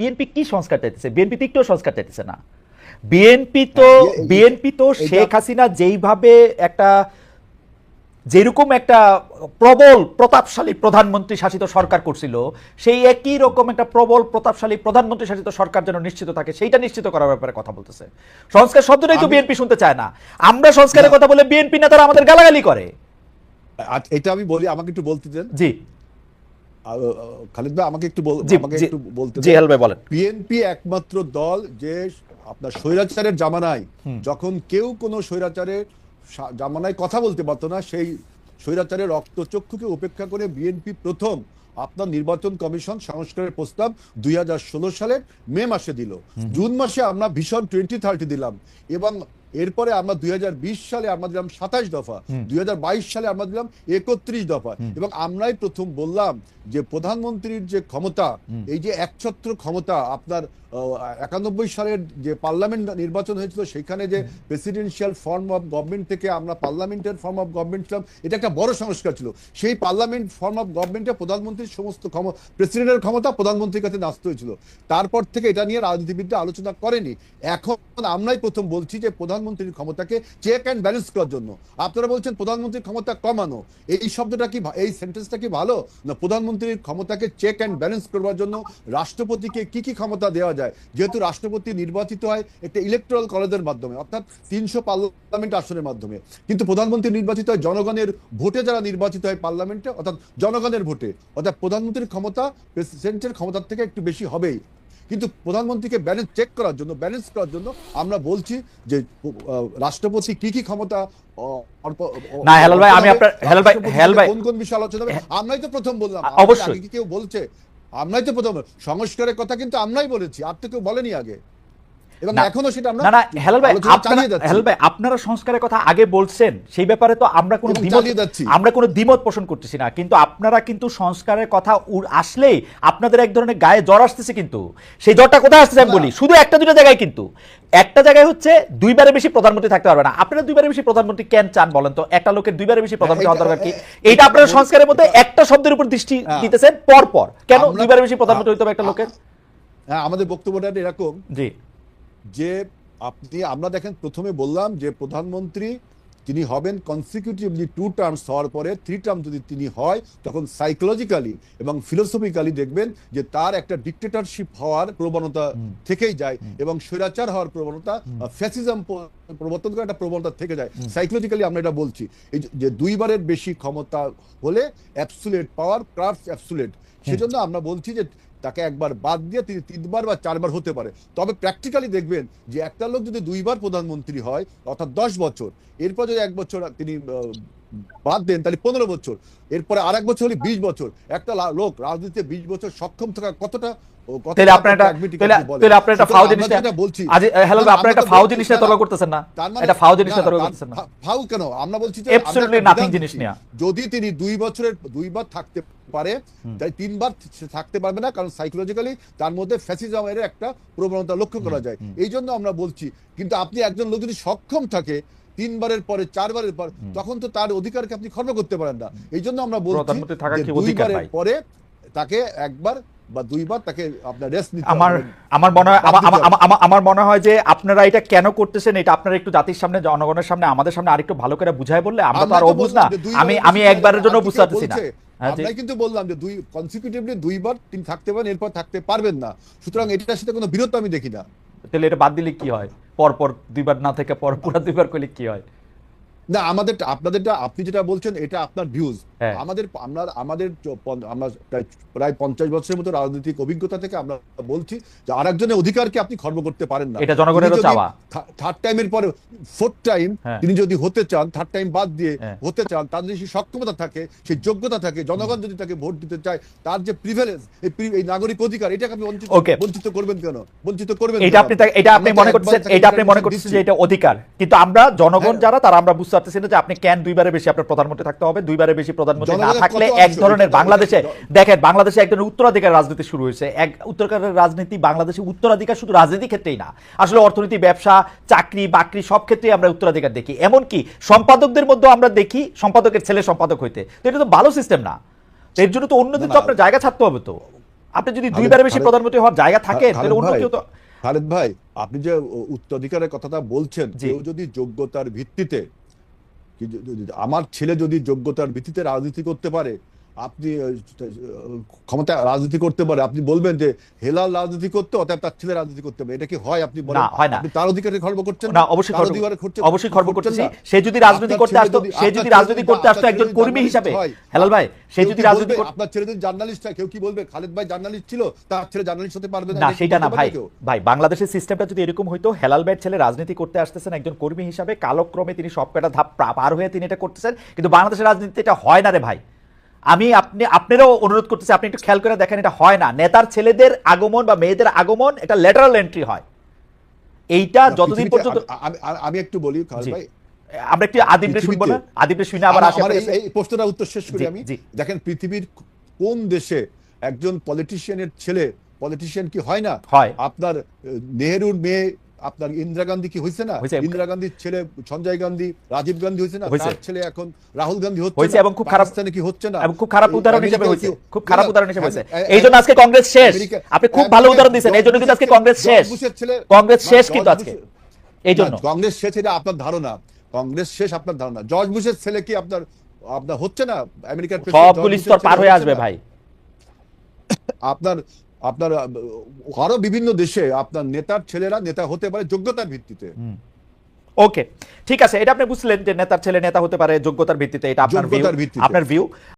BNP কি সংস্কার চাইতেছে? বিএনপি তো একটু সংস্কার চাইতেছে না। বিএনপি তো হ্যাঁ, বিএনপি তো শেখ হাসিনা যেইভাবে একটা যেরকম একটা প্রবল প্রতাপশালী প্রধানমন্ত্রী শাসিত সরকার করছিল সেই একই রকম একটা প্রবল প্রতাপশালী প্রধানমন্ত্রী শাসিত সরকার যেন নিশ্চিত থাকে সেইটা নিশ্চিত করার ব্যাপারে কথা বলতেছে। সংস্কার শব্দটাই তো বিএনপি শুনতে চায় না। আমরা সংস্কারের কথা বলে বিএনপি নেতারা আমাদের গালাগালি করে। এটা আমি বলি আমাকে একটু বলতে দেন। জি। খালিদ ভাই আমাকে একটু আমাকে একটু বলতে জি ভাই বলেন। বিএনপি একমাত্র দল যে আপনার স্বৈরাচারের জামানায় যখন কেউ কোনো স্বৈরাচারের জামানায় কথা বলতে পারতো না সেই স্বৈরাচারের রক্তচক্ষুকে উপেক্ষা করে বিএনপি প্রথম আপনার নির্বাচন কমিশন সংস্কারের প্রস্তাব দুই হাজার ষোলো সালের মে মাসে দিল। জুন মাসে আমরা ভীষণ টোয়েন্টি থার্টি দিলাম এবং এরপরে আমরা দুই হাজার বিশ সালে আমরা দিলাম সাতাশ দফা দুই হাজার বাইশ সালে আমরা দিলাম একত্রিশ দফা। এবং আমরাই প্রথম বললাম যে প্রধানমন্ত্রীর যে ক্ষমতা এই যে একছত্র ক্ষমতা আপনার একানব্বই সালের যে পার্লামেন্ট নির্বাচন হয়েছিল সেখানে যে প্রেসিডেন্সিয়াল ফর্ম অফ গভর্নমেন্ট থেকে আমরা পার্লামেন্টের ফর্ম অফ গভর্নমেন্ট ছিলাম এটা একটা বড় সংস্কার ছিল। সেই পার্লামেন্ট ফর্ম অফ গভর্নমেন্টে প্রধানমন্ত্রীর সমস্ত ক্ষমতা প্রেসিডেন্টের ক্ষমতা প্রধানমন্ত্রীর কাছে ন্যস্ত হয়েছিল। তারপর থেকে এটা নিয়ে রাজনীতিবিদরা আলোচনা করেনি। এখন আমরাই প্রথম বলছি যে প্রধানমন্ত্রীর ক্ষমতাকে চেক অ্যান্ড ব্যালেন্স করার জন্য। আপনারা বলছেন প্রধানমন্ত্রীর ক্ষমতা কমানো। এই শব্দটা কি এই সেন্টেন্সটা কি ভালো? না, প্রধানমন্ত্রীর ক্ষমতাকে চেক অ্যান্ড ব্যালেন্স করবার জন্য রাষ্ট্রপতিকে কি কি ক্ষমতা দেওয়া যায়? যেহেতু রাষ্ট্রপতি নির্বাচিত হয় একটা ইলেকট্রাল কলেজের মাধ্যমে, অর্থাৎ তিনশো পার্লামেন্ট আসনের মাধ্যমে। কিন্তু প্রধানমন্ত্রী নির্বাচিত হয় জনগণের ভোটে, যারা নির্বাচিত হয় পার্লামেন্টে অর্থাৎ জনগণের ভোটে। অর্থাৎ প্রধানমন্ত্রীর ক্ষমতা প্রেসিডেন্টের ক্ষমতার থেকে একটু বেশি হবেই। কিন্তু প্রধানমন্ত্রীকে ব্যালেন্স চেক করার জন্য ব্যালেন্স করার জন্য আমরা বলছি যে রাষ্ট্রপতি কি কি ক্ষমতা না, হেলাল ভাই, আমি আপনার- হেলাল ভাই- হেলাল ভাই- কোন কোন বিষয় আলোচনা হবে? আমরাই তো প্রথম বললাম। অবশ্যই। কেউ বলছে? আমরাই তো প্রথম সংস্কারের কথা কিন্তু আমরাই বলেছি আর তো কেউ বলেনি আগে। এবং এখনও সেটা আমরা না না হেলাল ভাই আপনারা হেলাল ভাই আপনারা সংস্কারের কথা আগে বলছেন সেই ব্যাপারে তো আমরা কোনো দ্বিমত আমরা কোনো দ্বিমত পোষণ করতেছি না কিন্তু আপনারা কিন্তু সংস্কারের কথা আসলেই আপনাদের এক ধরনের গায়ে জ্বর আসতেছে কিন্তু। সেই জ্বরটা কোথায় আসতেছে আমি বলি শুধু একটা দুটো জায়গায় কিন্তু। একটা জায়গায় হচ্ছে দুইবারের বেশি প্রধানমন্ত্রী থাকতে পারবে না। আপনারা দুইবারের বেশি প্রধানমন্ত্রী কেন চান বলেন তো? একটা লোকের দুইবারের বেশি প্রধানমন্ত্রী হওয়া দরকার কি? এইটা আপনারা সংস্কারের মধ্যে একটা শব্দের উপর দৃষ্টি হ্যাঁ। দিতেছেন পর পর কেন দুইবারের বেশি প্রধানমন্ত্রী হইতে হবে একটা লোকের? হ্যাঁ আমাদের বক্তব্যটা এরকম জি। যে আপনি আমরা দেখেন প্রথমে বললাম যে প্রধানমন্ত্রী তিনি হবেন কনসিকিউটিভলি টু টার্মস হওয়ার পরে থ্রি টার্ম যদি তিনি হয় তখন সাইকোলজিক্যালি এবং ফিলোসফিক্যালি দেখবেন যে তার একটা ডিক্টেটরশিপ হওয়ার প্রবণতা থেকেই যায় এবং স্বৈরাচার হওয়ার প্রবণতা ফ্যাসিজম প্রবর্তন করার একটা প্রবণতা থেকে যায়। সাইকোলজিক্যালি আমরা এটা বলছি। এই যে- দুইবারের বেশি ক্ষমতা হলে অ্যাপসুলেট পাওয়ার ক্রাফট অ্যাপসুলেট সেজন্য আমরা বলছি যে তাকে একবার বাদ দিয়ে তিনি তিনবার বা চারবার হতে পারে। তবে প্র্যাকটিক্যালি দেখবেন যে একটা লোক যদি দুইবার প্রধানমন্ত্রী হয় অর্থাৎ দশ বছর এরপর যদি এক বছর তিনি বাদ দেন তাহলে পনেরো বছর। এরপরে আর এক বছর হলে বিশ বছর। একটা লোক রাজনীতিতে বিশ বছর সক্ষম থাকা কতটা। যদি তিনি দুই বছরের দুইবার থাকতে পারে তাই তিনবার থাকতে পারবে না কারণ সাইকোলজিক্যালি তার মধ্যে ফ্যাসিজমের একটা প্রবণতা লক্ষ্য করা যায়। এই জন্য আমরা বলছি কিন্তু আপনি একজন লোক যদি সক্ষম থাকে তিনবারের পরে চারবারের পর তখন তো তার অধিকারকে আপনি খর্ব করতে পারেন না। এই জন্য আমরা বলছি দুইবারের পরে তাকে একবার বা দুইবার তাকে আপনার রেস্ট নিতে আমার আমার মনে হয় আমার- আমার-। আমার- আমার- আমার মনে হয় যে আপনারা এটা কেন করতেছেন? এটা আপনারা একটু জাতির সামনে জনগণের সামনে আমাদের সামনে আরেকটু ভালো করে বুঝাই বললে আমরা তো আর অবুঝ না। আমি আমি একবারের জন্য বুঝতে পারতেছি না? হ্যাঁ, জি। কিন্তু বললাম যে দুই কনসিকিউটিভলি দুইবার তিনি থাকতে পারেন এরপর থাকতে পারবেন না। সুতরাং এটার সাথে কোনো বিরোধ আমি দেখি না। তাহলে এটা বাদ দিলে কি হয় পরপর পর দুইবার না থেকে পর পুরো দুইবার করলে কি হয় না, আমাদের আপনাদেরটা আপনি যেটা বলছেন, এটা আপনার ভিউজ। আমাদের আমরা আমাদের আমরা প্রায় পঞ্চাশ বছরের মতো রাজনৈতিক অভিজ্ঞতা থেকে আমরা বলছি যে আরেকজনের অধিকারকে আপনি খর্ব করতে পারেন না এটা জনগণেরও চাওয়া। থার্ড টাইমের পরে ফোর্থ টাইম হ্যাঁ। তিনি যদি হতে চান থার্ড টাইম বাদ দিয়ে হ্যাঁ। হতে চান তার যদি সেই সক্ষমতা থাকে সেই যোগ্যতা থাকে জনগণ যদি তাকে ভোট দিতে চায় তার যে প্রিভিলেজ এই নাগরিক অধিকার এটাকে আপনি বঞ্চিত বঞ্চিত করবেন কেন বঞ্চিত করবেন এটা আপনি এটা আপনি মনে তাকে এটা আপনি মনে দিচ্ছি। যে এটা অধিকার কিন্তু আমরা জনগণ হ্যাঁ। যারা তারা আমরা বুঝতে পারতেছি না যে আপনি কেন দুইবারের বেশি আপনার প্রধানমন্ত্রী থাকতে হবে দুইবারের বেশি প্রধানমন্ত্রী না থাকলে এক ধরনের বাংলাদেশে দেখেন বাংলাদেশে এক ধরনের উত্তরাধিকার রাজনীতি শুরু হয়েছে। এক উত্তরাধিকার রাজনীতি বাংলাদেশে উত্তরাধিকার শুধু রাজনীতি ক্ষেত্রেই না আসলে অর্থনীতি ব্যবসা চাকরি বাকরি সব ক্ষেত্রেই আমরা উত্তরাধিকার দেখি। এমনকি সম্পাদকদের মধ্যে আমরা দেখি সম্পাদকের ছেলে সম্পাদক হইতে। তো এটা তো ভালো সিস্টেম না। এর জন্য তো অন্যদের তো আপনার জায়গা ছাড়তে হবে তো। আপনি যদি দুইবারের বেশি প্রধানমন্ত্রী হওয়ার জায়গা থাকে তাহলে অন্য কেউ তো খালেদ ভাই আপনি যে উত্তরাধিকারের কথাটা বলছেন। কেউ যদি যোগ্যতার ভিত্তিতে আমার ছেলে যদি যোগ্যতার ভিত্তিতে রাজনীতি করতে পারে আপনি ক্ষমতা রাজনীতি করতে পারে আপনি বলবেন যে হেলাল রাজনীতি করতে অতএব তার ছেলে রাজনীতি করতে পারে এটা কি হয় আপনি বলেন? না, হয় না। তার অধিকারে খর্ব করছেন? না অবশ্যই খর্ব- করছেন- অবশ্যই খর্ব করছেন সে যদি রাজনীতি করতে আসতো সে যদি রাজনীতি করতে আসতো একজন কর্মী হিসাবে। হেলাল ভাই সে যদি রাজনীতি করতে আপনার ছেলে যদি জার্নালিস্ট হয় কেউ কি বলবে? খালেদ ভাই জার্নালিস্ট ছিল তার ছেলে জার্নালিস্ট হতে পারবে না সেটা না ভাই। ভাই বাংলাদেশের সিস্টেমটা যদি এরকম হইতো হেলাল ভাইয়ের ছেলে রাজনীতি করতে আসতেছেন একজন কর্মী হিসাবে কালক্রমে তিনি সব কটা ধাপ পার হয়ে তিনি এটা করতেছেন কিন্তু বাংলাদেশের রাজনীতিতে এটা হয় না রে ভাই। আমি আপনি আপনারও অনুরোধ করতেছি আপনি একটু খেয়াল করে দেখেন এটা হয় না। নেতার ছেলেদের আগমন বা মেয়েদের আগমন এটা লেটারাল এন্ট্রি হয়। এইটা যতদিন পর্যন্ত আমি- একটু বলি ভাই আমরা একটু আদিমরে শুনব না? আদিমরে শুনে আবার আসি এই- প্রশ্নটা উত্তর শেষ করি আমি। দেখেন পৃথিবীর কোন দেশে একজন পলিটিশিয়ানের ছেলে পলিটিশিয়ান কি হয় না? হয়। আপনার নেহেরুর মেয়ে আপনার ইন্দিরা গান্ধী কি হয়েছে না? ইন্দিরা গান্ধীর ছেলে সঞ্জয় গান্ধী রাজীব গান্ধী হয়েছে না? তার ছেলে এখন রাহুল গান্ধী হচ্ছে এবং খুব খারাপ- পাকিস্তানে কি হচ্ছে না? এবং খুব খারাপ উদাহরণ হিসেবে হয়েছে খুব খারাপ উদাহরণ হিসেবে হয়েছে এই জন্য আজকে কংগ্রেস শেষ। আপনি খুব ভালো উদাহরণ দিচ্ছেন এই জন্য কিন্তু আজকে কংগ্রেস শেষ। কংগ্রেস শেষ কিন্তু আজকে। এই জন্য। কংগ্রেস শেষ এটা আপনার ধারণা। কংগ্রেস শেষ আপনার ধারণা। জর্জ বুশের ছেলে কি আপনার আপনার হচ্ছে না? আমেরিকার সবগুলি স্তর পার হয়ে আসবে ভাই। আপনার আপনার আরও বিভিন্ন দেশে আপনার নেতার ছেলেরা নেতা হতে পারে যোগ্যতার ভিত্তিতে। ওকে ঠিক আছে এটা আপনি বুঝলেন যে নেতার ছেলে নেতা হতে পারে যোগ্যতার ভিত্তিতে এটা আপনার ভিউ। আপনার ভিউ